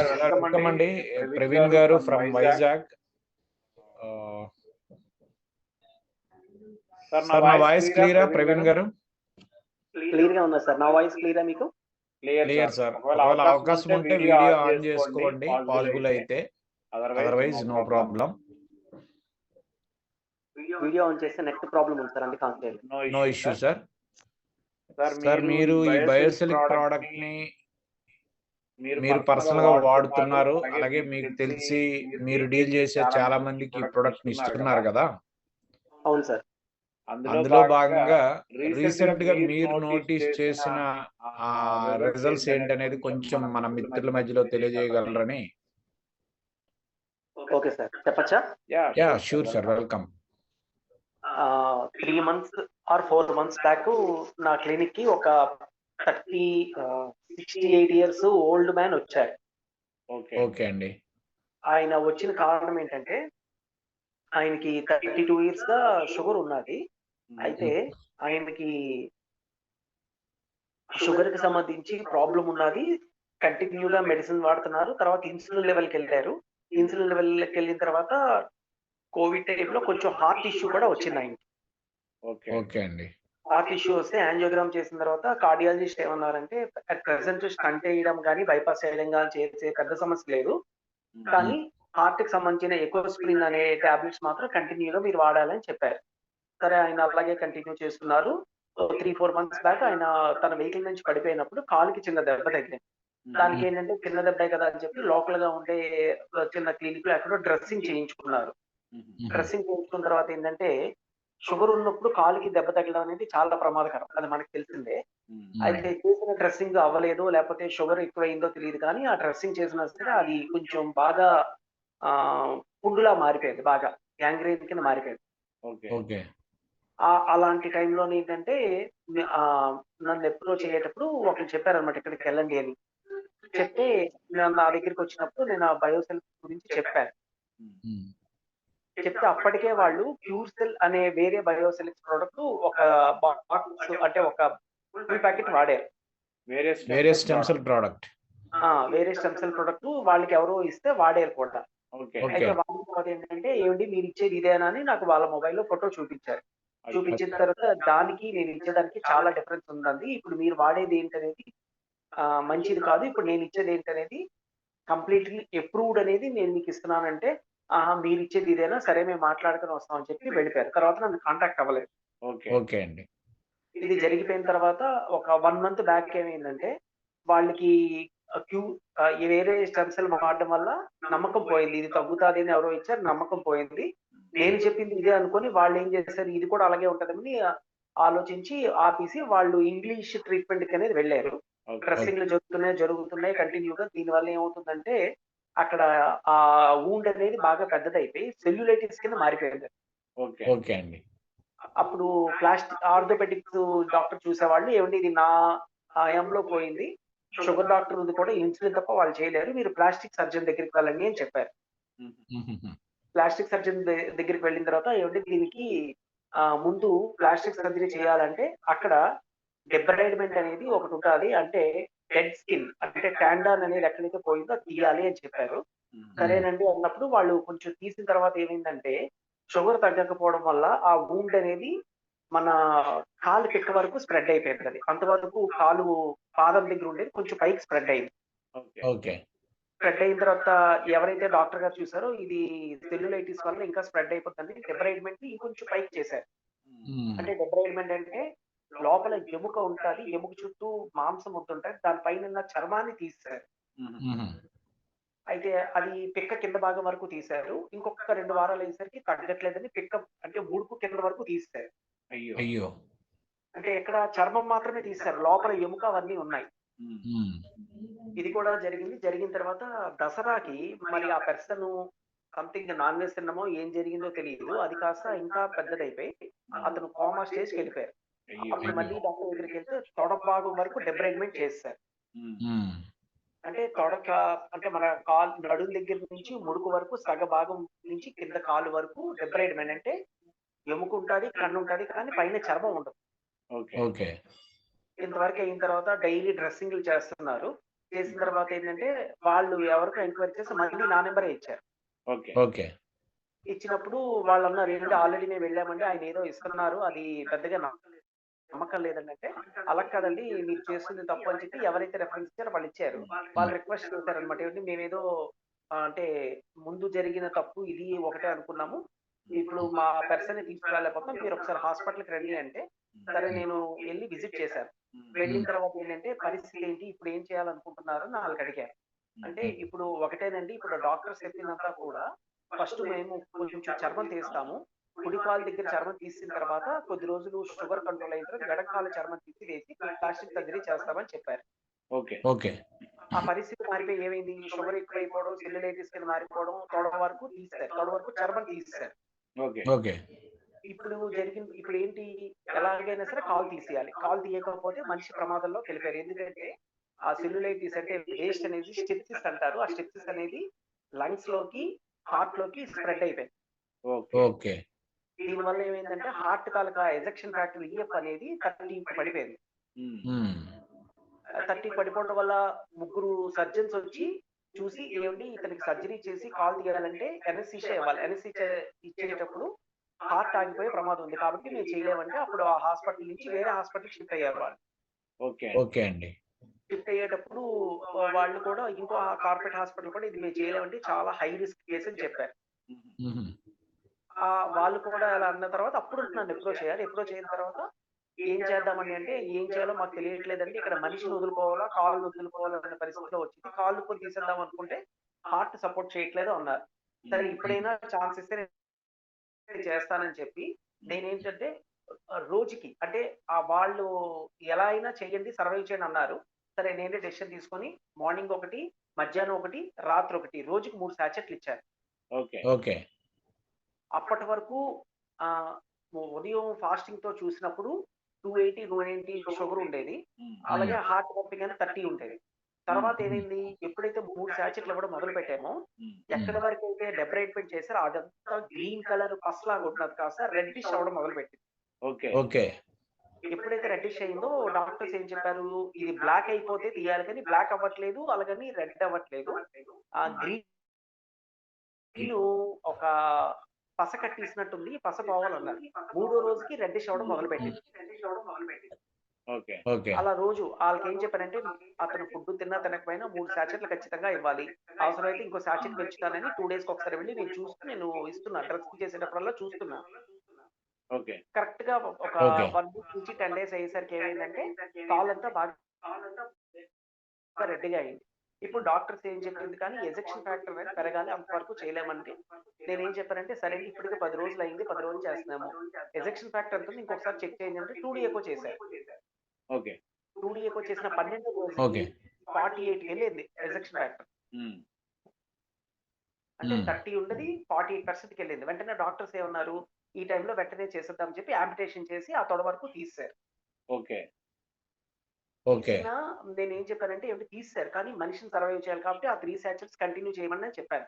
అండి. ప్రవీణ్ గారు from Vizag sir నా వాయిస్ క్లియరా ప్రవీణ్ గారు? క్లియర్గా ఉందా సార్ నా వాయిస్ క్లియరా మీకు? క్లియర్ సార్ ఒకవేళ అవకాశం ఉంటే వీడియో ఆన్ చేసుకోండి. పాసిబుల్ అయితే. Otherwise no problem video on చేస్తే నెట్ ప్రాబ్లం ఉంది సార్ అందుకే ఆన్ చేయాలి నో ఇష్యూ సార్ సార్ మీరు ఈ బయోసిలిక్ ప్రోడక్ట్ని మీరు పర్సనల్గా వాడుతున్నారు. అలాగే మీకు తెలిసి మీరు డీల్ చేసే చాలా మందికి ప్రొడక్ట్ని ఇస్తున్నారు కదా. అవును సార్. అందులో భాగంగా రీసెంట్గా మీరు నోటీస్ చేసిన ఆ రిజల్ట్స్ ఏంటనేది కొంచెం మన మిత్రుల మధ్యలో తెలియజేయగలరని. Okay. Sir. చెప్పచ్చా? Yeah sure sir welcome three months or four months back నా క్లినిక్కి ఒక thirty sixty eight years old man వచ్చారు ఓకే. అండి. ఆయన వచ్చిన కారణం ఏంటంటే ఆయనకి థర్టీ టూ ఇయర్స్గా షుగర్ ఉన్నది. అయితే ఆయనకి షుగర్కి సంబంధించి ప్రాబ్లం ఉన్నది. కంటిన్యూగా మెడిసిన్ వాడుతున్నారు. తర్వాత ఇన్సులిన్ లెవెల్కి వెళ్ళారు. ఇన్సులిన్ లెవెల్కి వెళ్ళిన తర్వాత కోవిడ్ టైంలో కొంచెం హార్ట్ ఇష్యూ కూడా వచ్చింది ఆయనకి. ఓకే అండి. హార్ట్ ఇష్యూ వస్తే యాంజియోగ్రామ్ చేసిన తర్వాత కార్డియాలజిస్ట్ ఏమన్నారంటే అట్ ప్రెసెంట్ స్టంట్ వేయడం కానీ బైపాస్ చేయడం కానీ చేసే పెద్ద సమస్య లేదు. కానీ హార్ట్కి సంబంధించిన ఎకోస్ప్రిన్ అనే టాబ్లెట్స్ మాత్రం కంటిన్యూగా మీరు వాడాలని చెప్పారు. సరే ఆయన అలాగే కంటిన్యూ చేస్తున్నారు. త్రీ ఫోర్ మంత్స్ బ్యాక్ ఆయన తన వెహికల్ నుంచి పడిపోయినప్పుడు కాలుకి చిన్న దెబ్బ తగిలింది. దానికి ఏంటంటే చిన్న దెబ్బే కదా అని చెప్పి లోకల్గా ఉండే చిన్న క్లినిక్లో ఎక్కడో డ్రెస్సింగ్ చేయించుకున్నారు. డ్రెస్సింగ్ చేయించుకున్న తర్వాత ఏంటంటే షుగర్ ఉన్నప్పుడు కాలుకి దెబ్బ తగలడం అనేది చాలా ప్రమాదకరం. అది మనకి తెలిసిందే. అయితే చేసిన డ్రెస్సింగ్ అవ్వలేదు లేకపోతే షుగర్ ఎక్కువైందో తెలియదు కానీ ఆ డ్రెస్సింగ్ చేసిన సరే అది కొంచెం బాగా ఆ పుండులా మారిపోయింది బాగా. గ్యాంగ్రీన్ కింద మారిపోయింది. ఓకే. ఆ- అలాంటి టైంలో ఏంటంటే ఆ, నన్ను ఎప్పుడో చేయేటప్పుడు ఒకరు చెప్పారనమాట ఇక్కడికి వెళ్ళండి అని. చెప్తే నేను నా దగ్గరికి వచ్చినప్పుడు నేను ఆ బయోసెల్ గురించి చెప్పాను. చెప్తే అప్పటికే వాళ్ళు ప్యూర్ సెల్ అనే వేరే బయోసెలిక్స్ ప్రోడక్ట్ ఒక బాక్స్ అంటే ఒక ఫుల్ ప్యాకెట్ వాడారు. వేరే స్టెమ్ సెల్ ప్రోడక్ట్. ఆ వేరే స్టెమ్ సెల్ ప్రోడక్ట్ వాళ్ళకి ఎవరో ఇస్తే వాడారు కూడా. ఓకే. అయితే వాళ్ళ తర్వాత ఏంటంటే ఏమిటి మీరు ఇచ్చేది ఇదేనా అని నాకు వాళ్ళ మొబైల్లో ఫోటో చూపించారు. చూపించిన తర్వాత దానికి నేను ఇచ్చేదానికి చాలా డిఫరెన్స్ ఉందండి. ఇప్పుడు మీరు వాడేది ఏంటనేది ఆ, మంచిది కాదు. ఇప్పుడు నేను ఇచ్చేది ఏంటనేది కంప్లీట్లీ అప్రూవ్డ్ అనేది నేను మీకు ఇస్తున్నానంటే ఆహా మీరు ఇచ్చేది ఇదేనా? సరే మేము మాట్లాడుకుని వస్తామని చెప్పి వెళ్ళిపోయారు. తర్వాత నన్ను కాంటాక్ట్ అవ్వలేదు. ఓకే. అండి. ఇది జరిగిపోయిన తర్వాత ఒక వన్ మంత్ బ్యాక్ ఏమైందంటే వాళ్ళకి క్యూ వేరే స్టెమ్ సెల్ వాడడం వల్ల నమ్మకం పోయింది. ఇది తగ్గుతుంది అని ఎవరో ఇచ్చారు నమ్మకం పోయింది. నేను చెప్పింది ఇదే అనుకొని వాళ్ళు ఏం చేశారు ఇది కూడా అలాగే ఉంటదని ఆలోచించి ఆపేసి వాళ్ళు ఇంగ్లీష్ ట్రీట్మెంట్ అనేది వెళ్ళారు. డ్రెస్సింగ్లు జరుగుతున్నాయి జరుగుతున్నాయి కంటిన్యూగా దీని వల్ల ఏమవుతుందంటే అక్కడ ఆ వూండ్ అనేది బాగా పెద్దదైపోయి సెల్యులైటిస్ కింద మారిపోయింది. ఓకే. అండి. అప్పుడు ప్లాస్టిక్ ఆర్థోపెటిక్స్ డాక్టర్ చూసేవాళ్ళు ఏమండి ఇది నా హయాంలో పోయింది. షుగర్ డాక్టర్ ఉంది కూడా ఇన్సులిన్ తప్ప వాళ్ళు చేయలేరు. మీరు ప్లాస్టిక్ సర్జన్ దగ్గరికి వెళ్ళండి అని చెప్పారు. ప్లాస్టిక్ సర్జన్ దగ్గరికి వెళ్ళిన తర్వాత ఏమంటే దీనికి ముందు ప్లాస్టిక్ సర్జరీ చేయాలంటే అక్కడ డెబ్రైడ్మెంట్ అనేది ఒకటి ఉంటుంది అంటే డెడ్ స్కిన్ అంటే టాండాన్ అనేది ఎక్కడైతే పోయిందో తీయాలి అని చెప్పారు. సరేనండి అన్నప్పుడు వాళ్ళు కొంచెం తీసిన తర్వాత ఏమైందంటే షుగర్ తగ్గకపోవడం వల్ల ఆ వూండ్ అనేది మన కాలు పిక్క వరకు స్ప్రెడ్ అయిపోయింది అది అంతవరకు కాలు పాదం దగ్గర ఉండేది కొంచెం పైకి స్ప్రెడ్ అయింది. ఓకే. స్ప్రెడ్ అయిన తర్వాత ఎవరైతే డాక్టర్ గారు చూసారో ఇది సెల్యులైటిస్ వల్ల ఇంకా స్ప్రెడ్ అయిపోతుంది డెబ్రైడ్మెంట్ ఇంకొంచెం పైకి చేశారు. అంటే డెబ్రైడ్మెంట్ అంటే లోపల ఎముక ఉంటుంది ఎముక చుట్టూ మాంసం ఉంటుంటది దానిపైన చర్మాన్ని తీస్తారు. అయితే అది పిక్క కింద భాగం వరకు తీశారు. ఇంకొక రెండు వారాలు అయ్యేసరికి తగ్గట్లేదని పిక్క అంటే ముడుకు కింద వరకు తీస్తారు. అయ్యో. అంటే ఇక్కడ చర్మం మాత్రమే తీస్తారు లోపల ఎముక అవన్నీ ఉన్నాయి. ఇది కూడా జరిగింది. జరిగిన తర్వాత దసరాకి మరి ఆ పర్సన్ సంథింగ్ నాన్ వెజ్ తిన్నామో ఏం జరిగిందో తెలియదు. అది కాస్త ఇంకా పెద్దదైపోయి అతను కోమా స్టేజ్కి వెళ్ళిపోయారు. అప్పుడు మళ్ళీ డాక్టర్ దగ్గరికి వెళ్తే తొడ భాగం వరకు డెబ్రైడ్మెంట్ చేస్తారు అంటే తొడక అంటే మన కాలు నడుం దగ్గర నుంచి ముడుకు వరకు సగ భాగం నుంచి కింద కాలు వరకు డెబ్రైడ్మెంట్ అంటే ఎముక ఉంటుంది కన్ను ఉంటుంది కానీ పైన చర్మం ఉండదు. ఓకే. ఇంతవరకు అయిన తర్వాత డైలీ డ్రెస్సింగ్లు చేస్తున్నారు. చేసిన తర్వాత ఏంటంటే వాళ్ళు ఎవరికో ఎంక్వైరీ చేసి మళ్ళీ నా నెంబరే ఇచ్చారు. ఓకే. ఓకే. ఇచ్చినప్పుడు వాళ్ళు అన్నారు ఏంటంటే ఆల్రెడీ మేము వెళ్ళామండి ఆయన ఏదో ఇస్తున్నారు అది పెద్దగా నమ్మకం నమ్మకం లేదండి అంటే అలా కాదండి మీరు చేస్తుంది తప్పు అని చెప్పి ఎవరైతే రెఫరెన్స్ ఇచ్చారో వాళ్ళు ఇచ్చారు. వాళ్ళు రిక్వెస్ట్ చేశారు అనమాట ఏంటి మేమేదో అంటే ముందు జరిగిన తప్పు ఇది ఒకటే అనుకున్నాము. ఇప్పుడు మా పర్సన్ తీసుకురాలేకపోతే మీరు ఒకసారి హాస్పిటల్కి రండి అంటే సరే నేను వెళ్ళి విజిట్ చేశాను. వెళ్ళిన తర్వాత ఏంటంటే పరిస్థితి ఏంటి? ఇప్పుడు ఏం చేయాలనుకుంటున్నారు? అని వాళ్ళకి అడిగారు. అంటే ఇప్పుడు ఒకటేనండి ఇప్పుడు డాక్టర్స్ చెప్పినంతా కూడా ఫస్ట్ మేము కొంచెం చర్మం తీస్తాము. కుడి కాలు దగ్గర చర్మం తీసిన తర్వాత కొద్ది రోజులు షుగర్ కంట్రోల్ అయిన తర్వాత ఎడమ కాలు చర్మం తీసి వేసి ప్లాస్టిక్ సర్జరీ చేస్తామని చెప్పారు. ఓకే. ఓకే. ఆ పరిస్థితి మారిపోయి ఏమైంది? షుగర్ ఎక్కువైపోవడం సెల్యులైటిస్ కింద మారిపోవడం తొడ వరకు తీస్తారు తొడ వరకు చర్మం తీస్తారు ఓకే. ఓకే. ఇప్పుడు జరిగిన ఇప్పుడు ఏంటి? ఎలాగైనా సరే కాల్ తీసేయాలి. కాల్ తీయకపోతే మనిషి ప్రమాదంలోకి వెళ్ళిపోయారు. ఎందుకంటే ఆ సెల్యులైటిస్ అంటే వేస్ట్ అనేది స్టెప్సిస్ అంటారు. ఆ స్టెప్సిస్ అనేది లంగ్స్లోకి హార్ట్లోకి స్ప్రెడ్ అయిపోయింది. ఓకే. ఓకే. దీనివల్ల ఏమైందంటే హార్ట్ తాలూకా ఎజెక్షన్ ఫ్యాక్టర్ ఈఎఫ్ అనేది థర్టీ పడిపోయింది. థర్టీ పడిపోవడం వల్ల ముగ్గురు సర్జన్స్ వచ్చి చూసి ఏమిటి ఇతనికి సర్జరీ చేసి కాల్ తీయాలంటే ఎనసీషియా ఇవ్వాలి. ఎనసీషియా ఇచ్చేటప్పుడు హార్ట్ ఆగిపోయే ప్రమాదం ఉంది. కాబట్టి మేము చేయలేమంటే అప్పుడు ఆ హాస్పిటల్ నుంచి వేరే హాస్పిటల్ షిఫ్ట్ అయ్యారు వాళ్ళు. ఓకే. ఓకే అండి. షిఫ్ట్ అయ్యేటప్పుడు వాళ్ళు కూడా ఇంకో కార్పొరేట్ హాస్పిటల్ కూడా ఇది మేము చేయలేమంటే చాలా హై రిస్క్ కేసు అని చెప్పారు. ఉహుం. ఆ వాళ్ళు కూడా అలా అన్న తర్వాత అప్పుడు నన్ను ఎప్పుడో చేయాలి. ఎప్పుడో చేయని తర్వాత ఏం చేద్దామని అంటే ఏం చేయాలో మాకు తెలియట్లేదండి. ఇక్కడ మనిషిని వదులుకోవాలా కాళ్ళు వదులుకోవాలా అనే పరిస్థితిలో వచ్చింది. కాళ్ళు కొన్ని తీసేద్దాం అనుకుంటే హార్ట్ సపోర్ట్ చేయట్లేదు అన్నారు. సరే ఇప్పుడైనా ఛాన్స్ ఇస్తే నేను చేస్తానని చెప్పి నేనేంటంటే రోజుకి అంటే ఆ వాళ్ళు ఎలా అయినా చేయండి సర్వైవ్ చేయండి అన్నారు. సరే నేనే డెసిషన్ తీసుకొని మార్నింగ్ ఒకటి మధ్యాహ్నం ఒకటి రాత్రి ఒకటి రోజుకి మూడు సాచెట్లు ఇచ్చారు ఓకే. ఓకే. అప్పటి వరకు ఆ ఉదయం ఫాస్టింగ్తో చూసినప్పుడు two eighty two ninety sugar ఉండేది. అలాగే హార్ట్ పంపింగ్ అని థర్టీ ఉండేది. తర్వాత ఏమైంది? ఎప్పుడైతే మూడు శాచెట్లు ఇవ్వడం మొదలు పెట్టామో ఎక్కడి వరకు అయితే డెబరైట్మెంట్ చేశారో అదంతా గ్రీన్ కలర్ పస్లాగా ఉన్నది కాస్త రెడ్డిష్ అవ్వడం మొదలు పెట్టింది. ఓకే. ఓకే. ఎప్పుడైతే రెడ్డిష్ అయిందో డాక్టర్స్ ఏం చెప్పారు? ఇది బ్లాక్ అయిపోతే తీయాలి కానీ బ్లాక్ అవ్వట్లేదు అలాగని రెడ్ అవ్వట్లేదు. ఆ గ్రీన్ ఒక పస కట్టేసినట్టుంది పస పోవాలన్నారు మూడో రోజుకి రెడ్డిష్ అవ్వడం మొదలు పెట్టింది అలా రోజు వాళ్ళకి ఏం చెప్పారంటే అతను ఫుడ్ తిన్నా తినకపోయినా మూడు శాచెట్లు ఖచ్చితంగా ఇవ్వాలి. అవసరమైతే ఇంకో శాచెట్ పెంచుతానని టూ డేస్ ఒకసారి వెళ్ళి నేను చూస్తూ నేను ఇస్తున్నా. డ్రగ్స్ చేసేటప్పుడల్లా చూస్తున్నా. ఓకే. కరెక్ట్గా ఒక. వన్ వీక్ నుంచి టెన్ డేస్ అయ్యేసరికి ఏమైందంటే కాల్ అంతా బాగా రెడ్డిగా అయింది. ఇప్పుడు డాక్టర్స్ ఏం చెప్పింది కానీ ఎజెక్షన్ ఫ్యాక్టర్ అనేది పెరగాలి అంతవరకు చేయలేమంటే నేను ఏం చెప్పానంటే సరే ఇప్పటికే పది రోజులు అయింది పది రోజులు చేస్తున్నాము. ఎజెక్షన్ ఫ్యాక్టర్ ఎంత ఇంకొకసారి చెక్ చేయండి అంటే టూ ఎక్కువ చేశారు. ఓకే. టూ ఎక్కువ చేసిన పన్నెండు ఓకే. ఫార్టీ ఎయిట్ వెళ్ళింది ఎజెక్షన్ ఫ్యాక్టర్. అంటే. థర్టీ ఉండదు ఫార్టీ ఎయిట్ పర్సెంట్కి వెళ్ళింది. వెంటనే డాక్టర్స్ ఏమన్నారు ఈ టైంలో వెంటనే చేసేద్దాం చెప్పి ఆంపిటేషన్ చేసి ఆ తొడ వరకు తీసారు ఓకే. నేను ఏం చెప్పానంటే ఏమిటి? తీసారు కానీ మనిషిని సర్వైవ్ చేయాలి కాబట్టి ఆ త్రీ సాచెట్స్ కంటిన్యూ చేయమని చెప్పాను.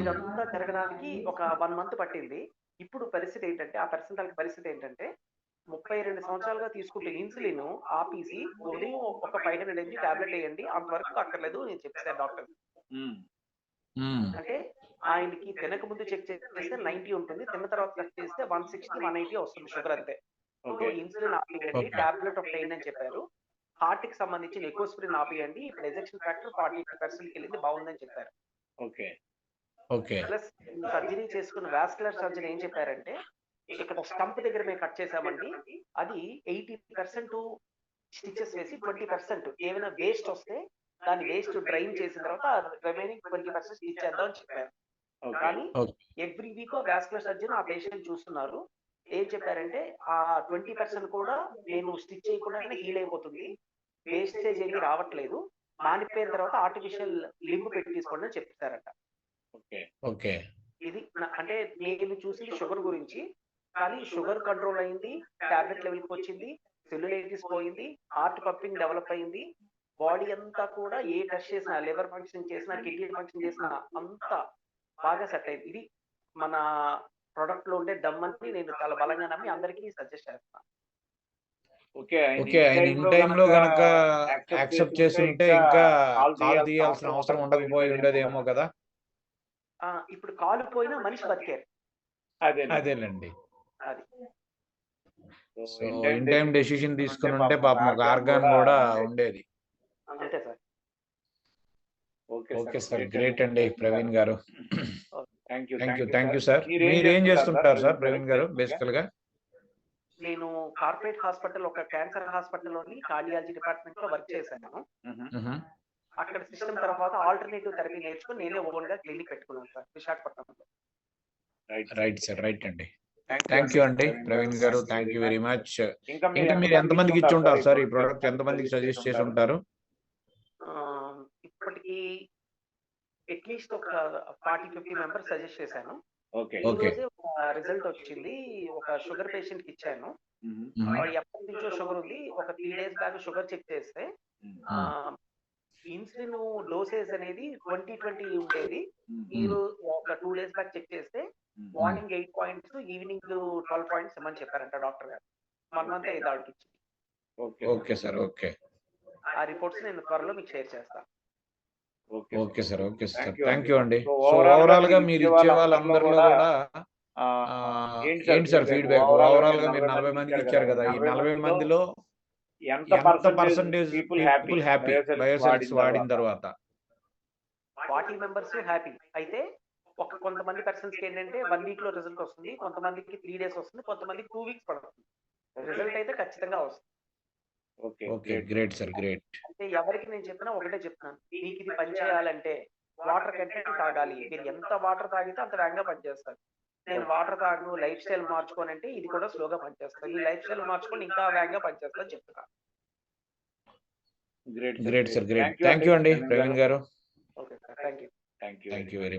ఇదంతా జరగడానికి ఒక వన్ మంత్ పట్టింది. ఇప్పుడు పరిస్థితి ఏంటంటే ఆ పర్సన్ పరిస్థితి ఏంటంటే ముప్పై రెండు సంవత్సరాలుగా తీసుకుంటే ఇన్సులిన్ ఆపేసి ఉదయం ఒక ఫైవ్ హండ్రెడ్ ఎంజీ టాబ్లెట్ వేయండి. అంతవరకు అక్కర్లేదు నేను చెప్పాను డాక్టర్. అంటే ఆయనకి తినక ముందు చెక్ చేస్తే నైన్టీ ఉంటుంది. తిన్న తర్వాత చెక్ చేస్తే వన్ సిక్స్టీ వన్ ఎయిటీ వస్తుంది షుగర్ అంతే. ఇన్సులిన్ ఆపియండి. టాబ్లెట్ ఒకటి వేయండి అని చెప్పారు. హార్ట్కి సంబంధించిన ఎక్కువ ఆపియండి ఇప్పుడు ఎజెక్షన్ ఫ్యాక్టర్ ఫార్టీ పర్సెంట్ వెళ్ళింది బాగుందని చెప్పారు. ఓకే. ఓకే. ప్లస్ సర్జరీ చేసుకున్న వాస్కులర్ సర్జరీ ఏం చెప్పారంటే ఇక్కడ స్టంప్ దగ్గర మేము కట్ చేసామండి అది ఎయిటీ పర్సెంట్ స్టిచెస్ వేసి ట్వంటీ పర్సెంట్. ఏమైనా వేస్ట్ వస్తే దాన్ని వేస్ట్ డ్రైన్ చేసిన తర్వాత రిమైనింగ్ ట్వంటీ పర్సెంట్ స్టిచ్ చేద్దాం అని చెప్పారు. కానీ. ఎవ్రీ వీక్ వాస్కులర్ సర్జన్ ఆ పేషెంట్ చూస్తున్నారు. ఏం చెప్పారంటే ఆ ట్వంటీ పర్సెంట్ కూడా నేను స్టిచ్ చేయకుండానే హీల్ అయిపోతుంది. వేస్టేజ్ ఏమీ రావట్లేదు. మానిపోయిన తర్వాత ఆర్టిఫిషియల్ లింబ్ పెట్టి తీసుకోండి అని చెప్పారట ఓకే. ఓకే. ఇది అంటే నేను చూసింది షుగర్ గురించి. కానీ షుగర్ కంట్రోల్ అయింది టాబ్లెట్ లెవెల్కి వచ్చింది సెల్యులైటిస్ పోయింది హార్ట్ పంపింగ్ డెవలప్ అయింది. బాడీ అంతా కూడా ఏ టెస్ట్ చేసినా లివర్ ఫంక్షన్ చేసినా కిడ్నీ ఫంక్షన్ చేసినా అంతా బాగా సెట్ అయింది. ఇది మన ప్రొడక్ట్లో ఉండే దమ్మని నేను చాలా బలంగా నమ్మి అందరికీ సజెస్ట్ చేస్తాను ఓకే ఓకే ఆయన ఇన్ టైమ్లో గనక యాక్సెప్ట్ చేసి ఉంటే ఇంకా కాల్ తీయాల్సిన అవసరం ఉండకపోయి ఉండేదేమో కదా. ఆ, ఇప్పుడు కాలు పోయినా మనిషి బతికారు. అదే అదేలేండి. అది సో ఇన్ టైం డెసిషన్ తీసుకుని ఉంటే పాపం ఒక ఆర్గాన్ కూడా ఉండేది. అంతే సార్. ఓకే సార్ గ్రేట్ అండి. ప్రవీణ్ గారు. Thank you thank you thank you sir మీరు ఏం చేస్తుంటారు సార్? ప్రవీణ్ గారు బేసికల్గా నేను కార్పొరేట్ హాస్పిటల్ ఒక క్యాన్సర్ హాస్పిటల్లోని కార్డియాలజీ డిపార్ట్మెంట్లో వర్క్ చేశాను. అక్కడ సిస్టమ్ తర్వాత ఆల్టర్నేటివ్ థెరపీ నేర్చుకుని నేనే ఓన్గా క్లినిక్ పెట్టుకున్నాను సార్ విశాఖపట్నంలో. రైట్ సార్ రైట్ అండి. థ్యాంక్ యూ అండి ప్రవీణ్ గారు థ్యాంక్ యూ వెరీ మచ్ ఇంకా మీరు ఎంతమందికి ఇచ్చి ఉంటారు సార్ ఈ ప్రోడక్ట్ ఎంతమందికి సజెస్ట్ చేసి ఉంటారు? ఆ, ఇప్పటికి అట్లీస్ట్ ఒక ఫార్టీ ఫిఫ్టీ మెంబర్స్ సజెస్ట్ చేశాను. రిజల్ట్ వచ్చింది. ఒక షుగర్ పేషెంట్కి ఇచ్చాను. మ్మ్. వాడు ఎప్పటి నుంచో షుగర్ ఉంది. ఒక three days back sugar check చేస్తే ఇన్సులిన్ డోసేజ్ అనేది ట్వంటీ ట్వంటీ ఉండేది. ఈ రోజు ఒక టూ డేస్ బ్యాక్ చెక్ చేస్తే morning eight points evening twelve points ఇమ్మని చెప్పారంట డాక్టర్ గారు. వన్ మంత్ అయ్యింది ఆవిడకి ఇచ్చి ఓకే ఓకే సార్ ఓకే ఆ రిపోర్ట్స్ నేను త్వరలో మీకు షేర్ చేస్తాను okay okay sir okay sir. Thank అండి. యూ అండి ఓవరాల్గా మీరు ఇచ్చే వాళ్ళందరిలో కూడా, ఏంటి సార్? ఫీడ్బ్యాక్ ఓవరాల్గా మీరు నలభై మందికి ఇచ్చారు కదా. ఈ నలభై మందిలో ఎంత పర్సంటేజ్ పీపుల్ హ్యాపీ బయోసెల్స్ వాడిన తర్వాత. తర్వాత. ఫార్టీ మెంబర్స్ హ్యాపీ అయితే ఒక కొంతమంది పర్సన్స్కి ఏంటంటే వన్ వీక్లో రిజల్ట్ వస్తుంది కొంతమందికి త్రీ డేస్ వస్తుంది కొంతమందికి టూ వీక్స్ పడుతుంది. రిజల్ట్ అయితే ఖచ్చితంగా వస్తుంది. Okay okay great. Sir great. అంటే ఎవరికి నేను చెప్పినా ఒకటే చెప్తున్నాను. మీకు ఇది పని చేయాలంటే వాటర్ కంటెంట్ తాగాలి. మీరు ఎంత వాటర్ తాగితే అంత వేగంగా పనిచేస్తారు. నేను వాటర్ తాగు లైఫ్ స్టైల్ మార్చుకోనంటే ఇది కూడా స్లోగా పనిచేస్తుంది. ఈ లైఫ్ స్టైల్ మార్చుకొని ఇంకా వేగంగా పనిచేస్తుందని చెప్తున్నాను great great sir great. Thank you అండి. ప్రవీణ్ గారు. Okay sir thank you thank you thank you very much